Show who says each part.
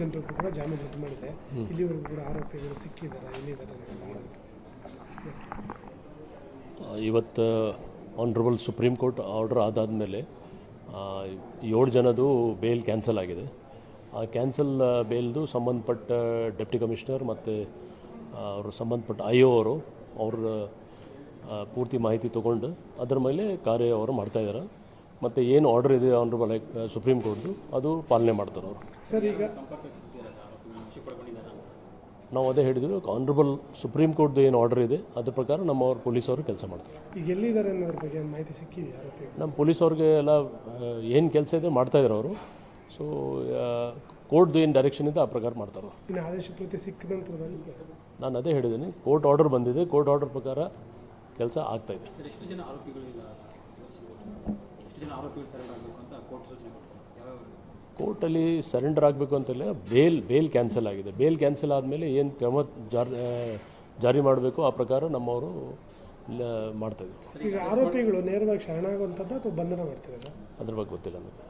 Speaker 1: ಜನರಿಗೂ ಕೂಡ ಜಾಮೀನು ರದ್ದು ಮಾಡಿದೆ. ಇಲ್ಲಿವರೆಗೂ ಕೂಡ ಆರೋಪಿಗಳು ಸಿಕ್ಕಿದ್ದಾರೆ ಎಲ್ಲಿದ್ದಾರೆ
Speaker 2: ಇವತ್ತು ಆನರಬಲ್ ಸುಪ್ರೀಂ ಕೋರ್ಟ್ ಆರ್ಡರ್ ಆದಾದಮೇಲೆ ಏಳು ಜನದು ಬೇಲ್ ಕ್ಯಾನ್ಸಲ್ ಆಗಿದೆ. ಆ ಕ್ಯಾನ್ಸಲ್ ಬೇಲ್ದು ಸಂಬಂಧಪಟ್ಟ ಡೆಪ್ಟಿ ಕಮಿಷನರ್ ಮತ್ತು ಅವರು ಸಂಬಂಧಪಟ್ಟ ಐ ಒ ಅವರು ಅವ್ರ ಪೂರ್ತಿ ಮಾಹಿತಿ ತೊಗೊಂಡು ಅದರ ಮೇಲೆ ಕಾರ್ಯ ಅವರು ಮಾಡ್ತಾಯಿದ್ದಾರೆ ಮತ್ತು ಏನು ಆರ್ಡರ್ ಇದೆ ಆನರಬಲ್ ಸುಪ್ರೀಂ ಕೋರ್ಟ್ದು ಅದು ಪಾಲನೆ ಮಾಡ್ತಾರೆ ಅವರು.
Speaker 1: ಸರ್ ಈಗ
Speaker 2: ನಾವು ಅದೇ ಹೇಳಿದ್ವಿ ಆನರಬಲ್ ಸುಪ್ರೀಂ ಕೋರ್ಟ್ದು ಏನು ಆರ್ಡರ್ ಇದೆ ಅದ್ರ ಪ್ರಕಾರ ನಮ್ಮ ಪೊಲೀಸ್ ಅವರು ಕೆಲಸ ಮಾಡ್ತಾರೆ.
Speaker 1: ಈಗ ಎಲ್ಲಿದ್ದಾರೆ ಅನ್ನೋದ್ರ ಬಗ್ಗೆ ಮಾಹಿತಿ ಸಿಕ್ಕಿದೆ ನಮ್ಮ
Speaker 2: ನಮ್ಮ ಪೊಲೀಸವ್ರಿಗೆ ಎಲ್ಲ ಏನು ಕೆಲಸ ಇದೆ ಮಾಡ್ತಾ ಇದ್ದಾರೆ ಅವರು. ಸೊ ಕೋರ್ಟ್ದು ಏನು ಡೈರೆಕ್ಷನ್ ಇದೆ ಆ ಪ್ರಕಾರ ಮಾಡ್ತಾರೆ ಅವ್ರು.
Speaker 1: ಇನ್ನು ಆದೇಶ ಪ್ರತಿ
Speaker 2: ನಾನು ಅದೇ ಹೇಳಿದ್ದೀನಿ ಕೋರ್ಟ್ ಆರ್ಡರ್ ಬಂದಿದೆ ಕೋರ್ಟ್ ಆರ್ಡರ್ ಪ್ರಕಾರ ಕೆಲಸ ಆಗ್ತಾ ಇದೆ. ಕೋರ್ಟಲ್ಲಿ ಸರೆಂಡರ್ ಆಗಬೇಕು ಅಂತಲ್ಲ ಬೇಲ್ ಬೇಲ್ ಕ್ಯಾನ್ಸಲ್ ಆಗಿದೆ. ಬೇಲ್ ಕ್ಯಾನ್ಸಲ್ ಆದಮೇಲೆ ಏನು ಕ್ರಮ ಜಾರಿ ಜಾರಿ ಮಾಡಬೇಕು ಆ ಪ್ರಕಾರ ನಮ್ಮವರು ಮಾಡ್ತಾಯಿದ್ರು
Speaker 1: ಈಗ ಆರೋಪಿಗಳು ನೇರವಾಗಿ ಶರಣಾಗುವಂಥದ್ದು ಅಥವಾ ಬಂಧನ ಮಾಡ್ತಾರೆ ಸರ್
Speaker 2: ಅದ್ರ ಬಗ್ಗೆ ಗೊತ್ತಿಲ್ಲ ನನಗೆ